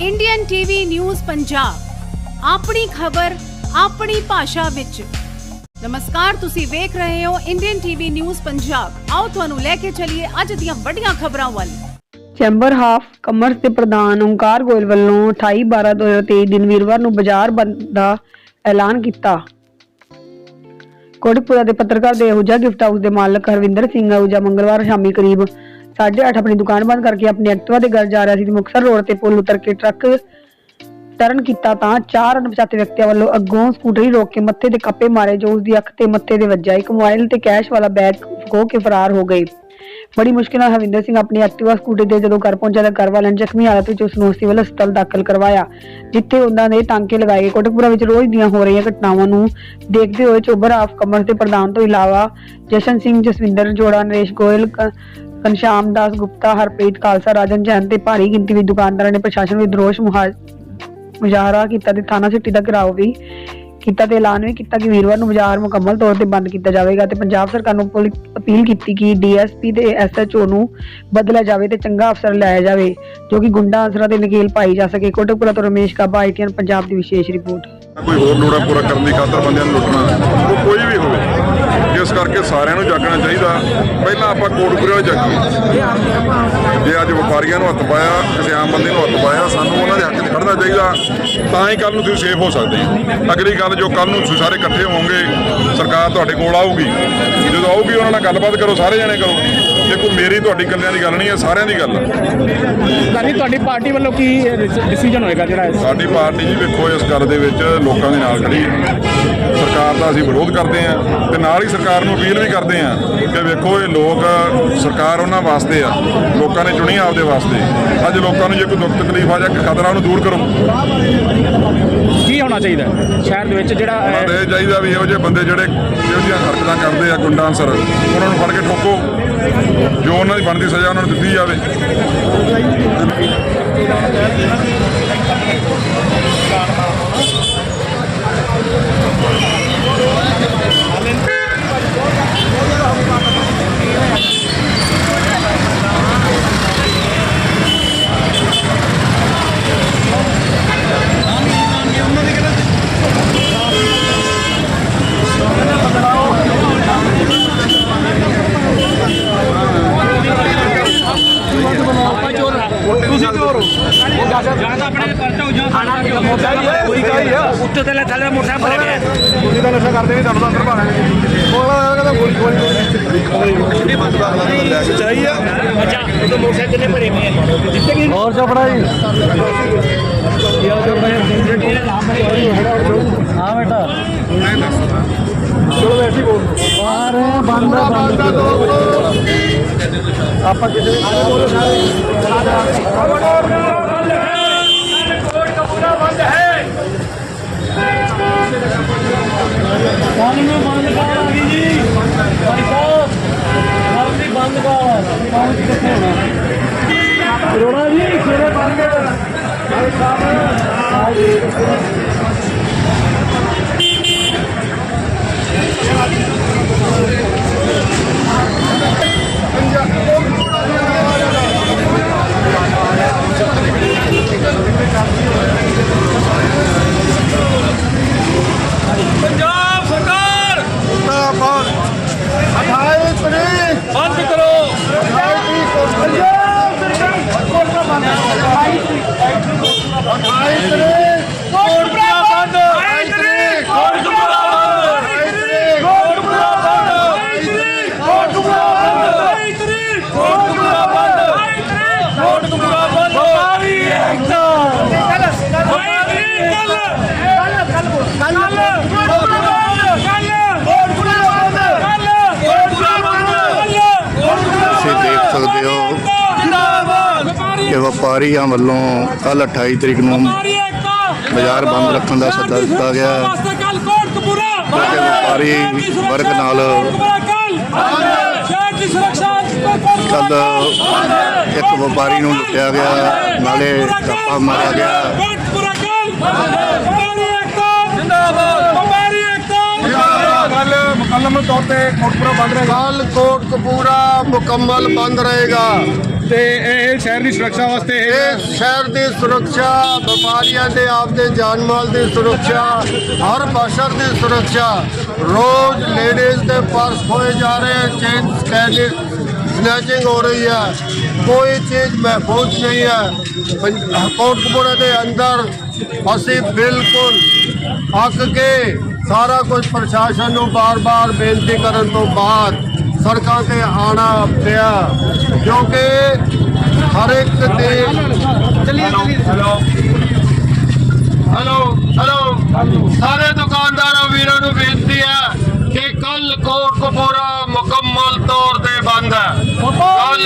Indian TV news Punjab ਆਪਣੀ ਖਬਰ, ਆਪਣੀ ਭਾਸ਼ਾ ਵਿੱਚ। ਨਮਸਕਾਰ, ਤੁਸੀਂ ਵੇਖ ਰਹੇ ਹੋ ਇੰਡੀਅਨ ਟੀਵੀ ਨਿਊਜ਼ ਪੰਜਾਬ ਆਓ ਤੁਹਾਨੂੰ ਲੈ ਕੇ ਚੱਲੀਏ ਅੱਜ ਦੀਆਂ ਵੱਡੀਆਂ ਖਬਰਾਂ ਵੱਲ। ਚੈਂਬਰ ਹਾਫ ਕਮਰਸ ਦੇ ਪ੍ਰਧਾਨ ਓਂਕਾਰ ਗੋਇਲ ਵੱਲੋਂ 28 12 2023 ਦਿਨ ਵੀਰਵਾਰ ਨੂੰ ਬਾਜ਼ਾਰ ਬੰਦ ਦਾ ਐਲਾਨ ਕੀਤਾ। ਕੋਟਕਪੂਰਾ ਦੇ ਪੱਤਰਕਾਰ ਦੇ ਅਹੂਜਾ ਗਿਫਟ ਹਾਊਸ ਦੇ ਮਾਲਕ ਹਰਵਿੰਦਰ ਸਿੰਘ ਅਹੂਜਾ ਮੰਗਲਵਾਰ ਸ਼ਾਮੀ ਕਰੀਬ 8:30 ਆਪਣੀ ਦੁਕਾਨ ਬੰਦ ਕਰਕੇ ਆਪਣੇ ਐਕਟਿਵਾ ਦੇ ਘਰ ਜਾ ਰਿਹਾ ਸੀ ਤੇ ਮੁਕਤਸਰ ਰੋਡ ਤੇ ਪੁਲ ਉਤਰ ਕੇ ਟਰੱਕ ਟਰਨ ਕੀਤਾ ਤਾਂ ਚਾਰ ਅਣਪਛਾਤੇ ਵਿਅਕਤੀਆਂ ਵੱਲੋਂ ਅੱਗੋਂ ਸਕੂਟਰੀ ਰੋਕ ਕੇ ਮੱਥੇ ਤੇ ਕੱਪੇ ਮਾਰੇ, ਜੋ ਉਸ ਦੀ ਅੱਖ ਤੇ ਮੱਥੇ ਦੇ ਵੱਜਾ ਇੱਕ ਮੋਬਾਈਲ ਤੇ ਕੈਸ਼ ਵਾਲਾ ਬੈਗ ਖੋ ਕੇ ਫਰਾਰ ਹੋ ਗਏ ਬੜੀ ਮੁਸ਼ਕਿਲ ਨਾਲ ਹਵਿੰਦਰ ਸਿੰਘ ਆਪਣੀ ਐਕਟਿਵਾ ਸਕੂਟੀ ਤੇ ਜਦੋਂ ਘਰ ਪਹੁੰਚਿਆ ਤਾਂ ਘਰ ਵਾਲਿਆਂ ਨੇ ਜ਼ਖਮੀ ਹਾਲਤ ਵਿੱਚ ਉਸ ਨੂੰ ਸਿਵਲ ਹਸਪਤਾਲ ਦਾਖਲ ਕਰਵਾਇਆ, ਜਿੱਥੇ ਉਹਨਾਂ ਨੇ ਟਾਂਕੇ ਲਗਾਏ ਗਏ। ਕੋਟਕਪੂਰਾ ਵਿੱਚ ਰੋਜ਼ ਦੀਆਂ ਹੋ ਰਹੀਆਂ ਘਟਨਾਵਾਂ ਨੂੰ ਦੇਖਦੇ ਹੋਏ ਚੋਬਰ ਆਫ ਕਮਰਸ ਦੇ ਪ੍ਰਧਾਨ ਤੋਂ ਇਲਾਵਾ ਜਸ਼ਨ ਸਿੰਘ, ਜਸਵਿੰਦਰ ਜੋੜਾ, ਨਰੇਸ਼ ਗੋਇਲ ਘਨਸ਼ਾਮ ਦਾਸ ਗੁਪਤਾ, ਹਰਪ੍ਰੀਤ ਖਾਲਸਾ, ਰਾਜਨ ਜੈਨ ਤੇ ਭਾਰੀ ਗਿਣਤੀ ਵਿੱਚ ਦੁਕਾਨਦਾਰਾਂ ਨੇ ਪ੍ਰਸ਼ਾਸਨ ਵਿਰੁੱਧ ਰੋਸ ਮੁਜ਼ਾਹਰਾ ਕੀਤਾ ਤੇ ਥਾਣਾ ਸਿਟੀ ਦਾ ਘਿਰਾਓ ਵੀ ਕੀਤਾ ਤੇ ਐਲਾਨ ਵੀ ਕੀਤਾ ਕਿ ਵੀਰਵਾਰ ਨੂੰ ਬਾਜ਼ਾਰ ਮੁਕੰਮਲ ਤੌਰ ਤੇ ਬੰਦ ਕੀਤਾ ਜਾਵੇਗਾ ਤੇ ਪੰਜਾਬ ਸਰਕਾਰ ਨੂੰ ਅਪੀਲ ਕੀਤੀ ਕਿ ਡੀਐਸਪੀ ਤੇ ਐਸਐਚਓ ਨੂੰ ਬਦਲਿਆ ਜਾਵੇ ਤੇ ਚੰਗਾ ਅਫਸਰ ਲਾਇਆ ਜਾਵੇ, ਜੋ ਕਿ ਗੁੰਡਾ ਅਨਸਰਾਂ ਤੇ ਨਕੇਲ ਪਾਈ ਜਾ ਸਕੇ। ਕੋਟਕਪੁਰਾ ਤੋਂ ਰਮੇਸ਼ ਕਾਬਾ ਆਈਟੀਐਨ ਪੰਜਾਬ ਦੀ ਵਿਸ਼ੇਸ਼ ਰਿਪੋਰਟ। ਕੋਈ ਹੋਰ ਲੋੜਾਂ ਪੂਰਾ ਕਰਨ ਦੀ ਖਾਤਰ ਬੰਦਿਆਂ ਨੂੰ ਲੁੱਟਣਾ ਉਹ ਕੋਈ ਵੀ ਹੋਵੇ। ਇਸ ਕਰਕੇ ਸਾਰਿਆਂ ਨੂੰ ਜਾਗਣਾ ਚਾਹੀਦਾ। ਪਹਿਲਾਂ ਆਪਾਂ ਕੋਟਪੁਰੇ ਵਾਲੇ ਜਾਗੀਏ ਜੇ ਅੱਜ ਵਪਾਰੀਆਂ ਨੂੰ ਹੱਥ ਪਾਇਆ ਕਿਸੇ ਆਮ ਬੰਦੇ ਨੂੰ ਹੱਥ ਪਾਇਆ ਸਾਨੂੰ ਉਹਨਾਂ ਦੇ ਹੱਕ 'ਚ ਖੜਨਾ ਚਾਹੀਦਾ ਤਾਂ ਹੀ ਕੱਲ ਨੂੰ ਤੁਸੀਂ ਸੇਫ ਹੋ ਸਕਦੇ ਹੋ। ਅਗਲੀ ਗੱਲ ਜੋ ਕੱਲ ਨੂੰ ਤੁਸੀਂ ਸਾਰੇ ਇਕੱਠੇ ਹੋਵੋਗੇ ਸਰਕਾਰ ਤੁਹਾਡੇ ਕੋਲ ਆਊਗੀ। ਜਦੋਂ ਆਊਗੀ ਉਹਨਾਂ ਨਾਲ ਗੱਲਬਾਤ ਕਰੋ ਸਾਰੇ ਜਣੇ ਕਰੋ। ਇਹ ਕੋਈ ਮੇਰੀ ਤੁਹਾਡੀ ਇਕੱਲਿਆਂ ਦੀ ਗੱਲ ਨਹੀਂ ਹੈ ਸਾਰਿਆਂ ਦੀ ਗੱਲ ਹੈ ਸਾਡੀ ਤੁਹਾਡੀ ਪਾਰਟੀ ਵੱਲੋਂ ਕੀ ਡਿਸੀਜਨ ਹੋਏਗਾ ਜਿਹੜਾ ਸਾਡੀ ਪਾਰਟੀ ਜੀ ਵੇਖੋ ਇਸ ਗੱਲ ਦੇ ਵਿੱਚ ਲੋਕਾਂ ਦੇ ਨਾਲ ਖੜੀ ਸਰਕਾਰ ਦਾ ਅਸੀਂ ਵਿਰੋਧ ਕਰਦੇ ਹਾਂ ਤੇ ਨਾਲ ਹੀ ਸਰਕਾਰ ਨੂੰ ਅਪੀਲ ਵੀ ਕਰਦੇ ਹਾਂ ਕਿ ਵੇਖੋ ਇਹ ਲੋਕ ਸਰਕਾਰ ਉਹਨਾਂ ਵਾਸਤੇ ਆ ਲੋਕਾਂ ਨੇ ਚੁਣੀ ਆਪਦੇ ਵਾਸਤੇ। ਅੱਜ ਲੋਕਾਂ ਨੂੰ ਜੇ ਕੋਈ ਦੁੱਖ ਤਕਲੀਫ ਆ ਜਾਂ ਖਤਰਾ ਉਹਨੂੰ ਦੂਰ ਕਰੋ। ਕੀ ਹੋਣਾ ਚਾਹੀਦਾ ਸ਼ਹਿਰ ਦੇ ਵਿੱਚ ਜਿਹੜਾ ਇਹ ਚਾਹੀਦਾ ਵੀ ਇਹੋ ਜਿਹੇ ਬੰਦੇ ਜਿਹੜੇ ਇਹੋ ਜਿਹੀਆਂ ਹਰਕਤਾਂ ਕਰਦੇ ਆ ਗੁੰਡਾ ਅਨਸਰ ਉਹਨਾਂ ਨੂੰ ਫੜ ਕੇ ਠੋਕੋ। ਜੋ ਉਹਨਾਂ ਦੀ ਬਣਦੀ ਸਜ਼ਾ ਉਹਨਾਂ ਨੂੰ ਦਿੱਤੀ ਜਾਵੇ। ਉੱਤੇ ਤੇ ਥੱਲੇ ਮੋਟਰਸਾਈਕਲ ਭਰੇ ਪਏ ਆ। ਤੁਸੀਂ ਤਾਂ ਨਸ਼ਾ ਕਰਦੇ ਨਹੀਂ ਤੁਹਾਨੂੰ ਤਾਂ ਅੰਦਰ ਭਾਣਾ ਕੋਲਾ ਕਹਿੰਦਾ ਗੋਲੀ ਗੋਲੀ ਚਾਹੀਏ ਅੱਛਾ ਉਹ ਤਾਂ ਮੋਟਰਸਾਈਕਲ ਤੇ ਭਰੇ ਪਏ ਆ। ਜਿੱਥੇ ਵੀ ਹੋਰ ਚਪੜਾ ਜੀ ਹਾਂ ਬੇਟਾ ਚਲੋ ਵੈਸੇ ਬੋਲ ਬਾਹਰ ਬੰਦ ਬੰਦ ਆਪਾਂ ਕਿਸੇ ਪਾਣੀ ਨੂੰ ਬੰਦ ਕਰ ਆ ਗਈ ਜੀ ਭਾਈ ਸਾਹਿਬ ਪਾਣੀ ਬੰਦ ਕਰ ਕਿੱਥੇ ਹੋਣਾ ਰੋਣਾ ਜੀ ਸਵੇਰੇ ਬੰਦ। ਭਾਈ ਸਾਹਿਬ ਆ ਜੀ ਪੰਜਾਬ ਸਰਕਾਰ ਮੁਰਦਾਬਾਦ 28 ਤਰੀਕ ਬੰਦ ਕਰੋ 28 ਤਰੀਕ ਪੰਜਾਬ ਸਰਕਾਰ ਕੋਟਾ ਬੰਦ 28 ਤਰੀਕ ਕੋਟਪੁਰਾ ਬੰਦ 28 ਤਰੀਕ ਕੋਟਪੁਰਾ ਬੰਦ 28 ਤਰੀਕ ਕੋਟਪੁਰਾ ਬੰਦ 28 ਤਰੀਕ ਕੋਟਪੁਰਾ ਬੰਦ 28 ਤਰੀਕ ਕੋਟਪੁਰਾ ਬੰਦ 28 ਤਰੀਕ ਕੋਟਪੁਰਾ ਬੰਦ ਸਾਰੀ ਏਕਤਾ ਕੱਲ ਕੱਲ ਕੱਲ ਕੱਲ ਕੋਟਪੁਰਾ ਬੰਦ ਕੱਲ ਕੋਟਪੁਰਾ ਬੰਦ ਕੱਲ ਕੋਟਪੁਰਾ ਬੰਦ ਤੁਸੀਂ ਦੇਖ ਸਕਦੇ ਹੋ ਜਿੰਦਾਬਾਦ ਕਿ ਵਪਾਰੀਆਂ ਵੱਲੋਂ ਕੱਲ 28 ਤਰੀਕ ਨੂੰ ਬਾਜ਼ਾਰ ਬੰਦ ਰੱਖਣ ਦਾ ਸੱਦਾ ਦਿੱਤਾ ਗਿਆ। ਕਿਉਂਕਿ ਵਪਾਰੀ ਵਰਗ ਨਾਲ ਸ਼ਹਿਰ ਦੀ ਸੁਰੱਖਿਆ ਕੱਲ ਇੱਕ ਵਪਾਰੀ ਨੂੰ ਲੁੱਟਿਆ ਗਿਆ। ਨਾਲੇ ਟੱਪਾ ਮਾਰਿਆ ਗਿਆ। ਕੋਟਕਪੂਰਾ ਕੱਲ ਵਪਾਰੀ ਏਕਤਾ ਜਿੰਦਾਬਾਦ। ਵਪਾਰੀ ਏਕਤਾ ਕੱਲ ਕੱਲ ਮੁਕੰਮਲ ਤੌਰ ਤੇ ਇਹ ਸ਼ਹਿਰ ਦੀ ਸੁਰੱਖਿਆ ਵਾਸਤੇ ਇਹ ਸ਼ਹਿਰ ਦੀ ਸੁਰੱਖਿਆ ਵਪਾਰੀਆਂ ਦੇ ਆਪਦੇ ਜਾਨ ਮਾਲ ਦੀ ਸੁਰੱਖਿਆ, ਹਰ ਬਸ਼ਰ ਦੀ ਸੁਰੱਖਿਆ। ਰੋਜ਼ ਲੇਡੀਜ਼ ਦੇ ਪਰਸ ਖੋਏ ਜਾ ਰਹੇ ਚੇਨ ਸਕੈਨਿੰਗ ਸਨੈਚਿੰਗ ਹੋ ਰਹੀ ਹੈ। ਕੋਈ ਚੀਜ਼ ਮਹਿਫੂਜ਼ ਨਹੀਂ ਹੈ। ਪੰਜ- ਦੇ ਅੰਦਰ ਅਸੀਂ ਬਿਲਕੁਲ ਅੱਕ ਕੇ ਸਾਰਾ ਕੁਝ ਪ੍ਰਸ਼ਾਸਨ ਨੂੰ ਬਾਰ-ਬਾਰ ਬੇਨਤੀ ਕਰਨ ਤੋਂ ਬਾਅਦ ਸੜਕਾਂ ਤੇ ਆਣਾ ਪਿਆ ਕਿਉਂਕਿ ਹਰ ਇੱਕ ਦੇ ਹੈਲੋ ਹੈਲੋ ਹੈਲੋ ਸਾਰੇ ਦੁਕਾਨਦਾਰਾਂ ਵੀਰਾਂ ਨੂੰ ਬੇਨਤੀ ਹੈ ਕਿ ਕੱਲ ਕੋਟਕਪੂਰਾ ਮੁਕੰਮਲ ਤੌਰ ਤੇ ਬੰਦ ਹੈ। ਕੱਲ